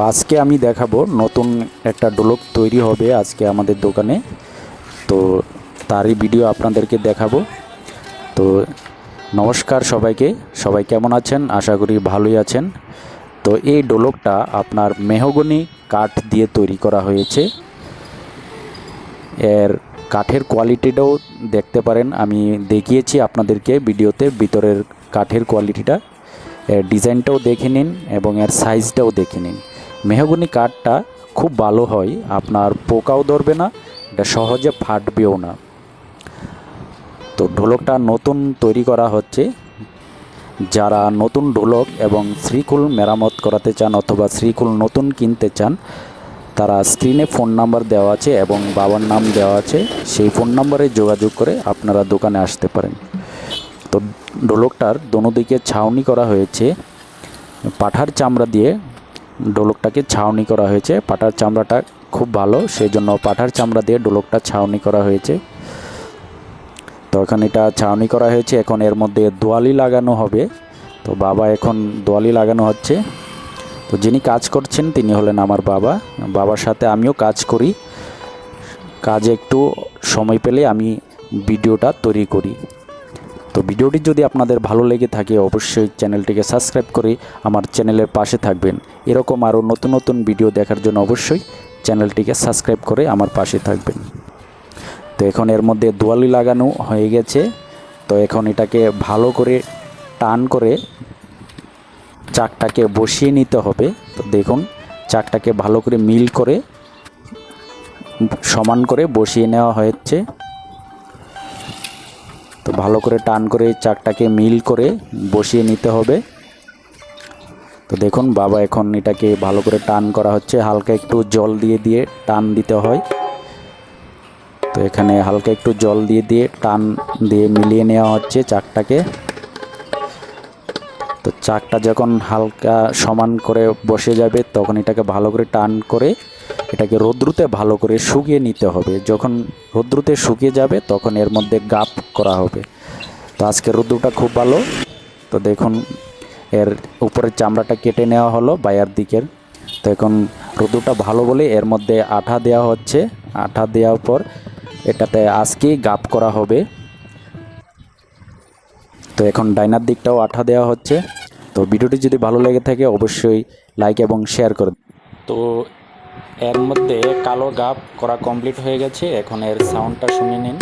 আজকে আমি দেখাবো নতুন একটা ডোলক তৈরি হবে আজকে আমাদের দোকানে। তো তারই ভিডিও আপনাদেরকে দেখাবো। তো নমস্কার সবাইকে। সবাই কেমন আছেন? আশা করি ভালোই আছেন। তো এই ডোলকটা আপনার মেহগনি কাঠ দিয়ে তৈরি করা হয়েছে। এর কাঠের কোয়ালিটিটাও দেখতে পারেন। আমি দেখিয়েছি আপনাদেরকে ভিডিওতে ভিতরের কাঠের কোয়ালিটিটা। এর ডিজাইনটাও দেখে নিন এবং এর সাইজটাও দেখে নিন। মেহগনি কাঠটা খুব ভালো হয়, আপনার পোকাও ধরবে না, এটা সহজে ফাটবেও না। তো ঢোলকটা নতুন তৈরি করা হচ্ছে। যারা নতুন ঢোলক এবং শ্রীকুল মেরামত করাতে চান অথবা শ্রীকুল নতুন কিনতে চান, তারা স্ক্রিনে ফোন নাম্বার দেওয়া আছে এবং বাবার নাম দেওয়া আছে, সেই ফোন নাম্বারে যোগাযোগ করে আপনারা দোকানে আসতে পারেন। তো ঢোলকটার দোনো দিকে ছাউনি করা হয়েছে, পাঠার চামড়া দিয়ে ডোলকটাকে ছাউনি করা হয়েছে। পাঠার চামড়াটা খুব ভালো সেই জন্য পাঠার চামড়া দিয়ে ডোলকটা ছাউনি করা হয়েছে। তো এখন এটা ছাউনি করা হয়েছে, এখন এর মধ্যে দোয়ালি লাগানো হবে। তো বাবা এখন দোয়ালি লাগানো হচ্ছে। তো যিনি কাজ করছেন, তিনি হলেন আমার বাবা। বাবার সাথে আমিও কাজ করি। কাজে একটু সময় পেলে আমি ভিডিওটা তৈরি করি। তো ভিডিওটি যদি আপনাদের ভালো লেগে থাকে, অবশ্যই চ্যানেলটিকে সাবস্ক্রাইব করে আমার চ্যানেলের পাশে থাকবেন। এরকম আরও নতুন নতুন ভিডিও দেখার জন্য অবশ্যই চ্যানেলটিকে সাবস্ক্রাইব করে আমার পাশে থাকবেন। তো এখন এর মধ্যে দোয়ালি লাগানো হয়ে গেছে। তো এখন এটাকে ভালো করে টান করে চাকটাকে বসিয়ে নিতে হবে। তো দেখুন, চাকটাকে ভালো করে মিল করে সমান করে বসিয়ে নেওয়া হয়েছে। তো ভালো করে টান করে চাকটাকে মিল করে বসিয়ে নিতে হবে। তো দেখুন, বাবা এখন এটাকে ভালো করে টান করা হচ্ছে। হালকা একটু জল দিয়ে দিয়ে টান দিতে হয়। তো এখানে হালকা একটু জল দিয়ে দিয়ে টান দিয়ে মিলিয়ে নেওয়া হচ্ছে চাকটাকে তো চাকটা যখন হালকা সমান করে বসে যাবে, তখন এটাকে ভালো করে টান করে এটাকে রৌদ্রুতে ভালো করে শুকিয়ে নিতে হবে। যখন রৌদ্রুতে শুকিয়ে যাবে, তখন এর মধ্যে গাপ করা হবে। তো আজকে রৌদ্রটা খুব ভালো। তো দেখুন, এর উপরের চামড়াটা কেটে নেওয়া হলো বায়ার দিকের। তো এখন রৌদ্রটা ভালো বলে এর মধ্যে আঠা দেওয়া হচ্ছে। আঠা দেওয়ার পর এটাতে আজকেই গাপ করা হবে। তো এখন ডাইনার দিকটাও আঠা দেওয়া হচ্ছে। তো ভিডিওটি যদি ভালো লেগে থাকে, অবশ্যই লাইক এবং শেয়ার করে তো এর মধ্যে কালো গাপ করা কমপ্লিট হয়ে গেছে। এখন এর সাউন্ডটা শুনে নিন।